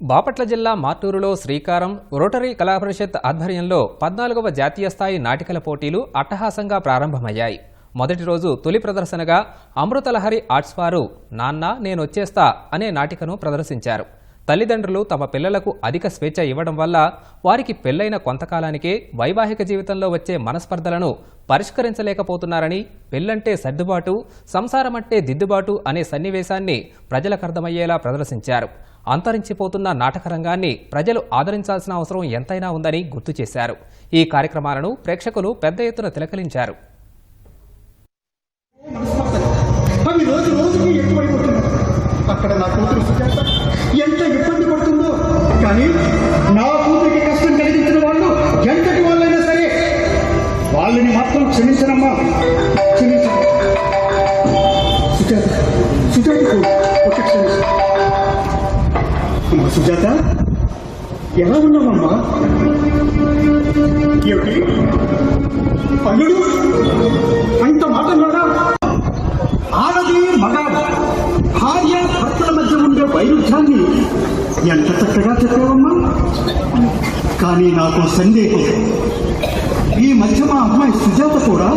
బాపట్ల జిల్లా మార్టూరులో శ్రీకారం రోటరీ కళా పరిషత్ ఆధ్వర్యంలో పద్నాలుగవ జాతీయ స్థాయి నాటికల పోటీలు అట్టహాసంగా ప్రారంభమయ్యాయి. మొదటి రోజు తొలి ప్రదర్శనగా అమృతలహరి ఆర్ట్స్ వారు నాన్న నేనొచ్చేస్తా అనే నాటికను ప్రదర్శించారు. తల్లిదండ్రులు తమ పిల్లలకు అధిక స్వేచ్ఛ ఇవ్వడం వల్ల వారికి పెళ్ళైన కొంతకాలానికే వైవాహిక జీవితంలో వచ్చే మనస్పర్ధలను పరిష్కరించలేకపోతున్నారని పెళ్ళంటే సర్దుబాటు సంసారమంటే దిద్దుబాటు అనే సన్నివేశాన్ని ప్రజలకు అర్థమయ్యేలా ప్రదర్శించారు. అంతరించిపోతున్న నాటక రంగాన్ని ప్రజలు ఆదరించాల్సిన అవసరం ఎంతైనా ఉందని గుర్తు చేశారు. ఈ కార్యక్రమాలను ప్రేక్షకులు పెద్ద ఎత్తున తిలకలించారు. అక్కడ నా కూతురు ఎంత ఇబ్బంది పడుతుందో. కానీ నా కూతురికి కష్టం కలిగించిన వాళ్ళు ఎంతటి వాళ్ళైనా సరే వాళ్ళని మాత్రం క్షమించనమ్మా. క్షమించ సుజాత. ఎలా ఉన్నావమ్మా? ఏమిటి? అల్లుడు? అంత మాట అన్నాడా ఆడది మగ భార్య భర్తల మధ్య ఉండే వైరుధ్యాన్ని ఎంత చక్కగా చెప్పావమ్మా? కానీ నాకు సందేహం ఈ మధ్య మా అమ్మాయి సుజాత కూడా